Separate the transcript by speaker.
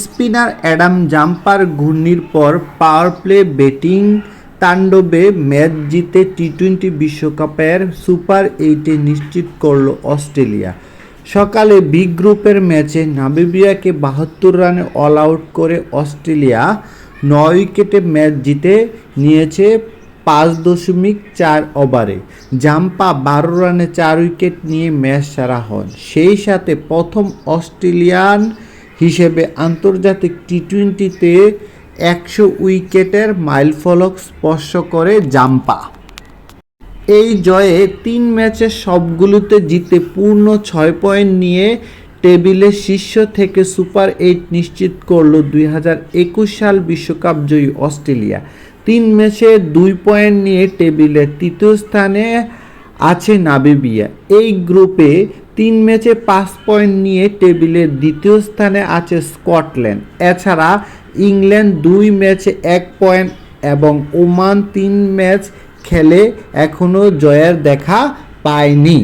Speaker 1: Spinner Adam জাম্পার ঘূর্ণির পর পাওয়ার প্লে ব্যাটিং তাণ্ডবে ম্যাচ জিতে টি টোয়েন্টি বিশ্বকাপের সুপার এইটে নিশ্চিত করল অস্ট্রেলিয়া। সকালে বি গ্রুপের ম্যাচে নামিবিয়াকে বাহাত্তর রানে অল আউট করে অস্ট্রেলিয়া নয় উইকেটে ম্যাচ জিতে নিয়েছে পাঁচ দশমিক চার ওভারে। জাম্পা বারো রানে চার উইকেট নিয়ে ম্যাচ সেরা হন। সেই সাথে প্রথম অস্ট্রেলিয়ান হিসেবে আন্তর্জাতিক টি টোয়েন্টিতে একশো উইকেটের মাইলফলক স্পর্শ করে জাম্পা। এই জয়ে তিন ম্যাচের সবগুলোতে জিতে পূর্ণ ছয় পয়েন্ট নিয়ে টেবিলের শীর্ষ থেকে সুপার এইট নিশ্চিত করল দুই হাজার একুশ সাল বিশ্বকাপ জয়ী অস্ট্রেলিয়া। তিন ম্যাচে দুই পয়েন্ট নিয়ে টেবিলে তৃতীয় স্থানে আছে নাবিবিয়া এই গ্রুপে তিন ম্যাচে পাঁচ পয়েন্ট নিয়ে টেবিলের দ্বিতীয় স্থানে আছে স্কটল্যান্ড। এছাড়া ইংল্যান্ড দুই ম্যাচে এক পয়েন্ট এবং ওমান তিন ম্যাচ খেলে এখনও জয়ের দেখা পায়নি।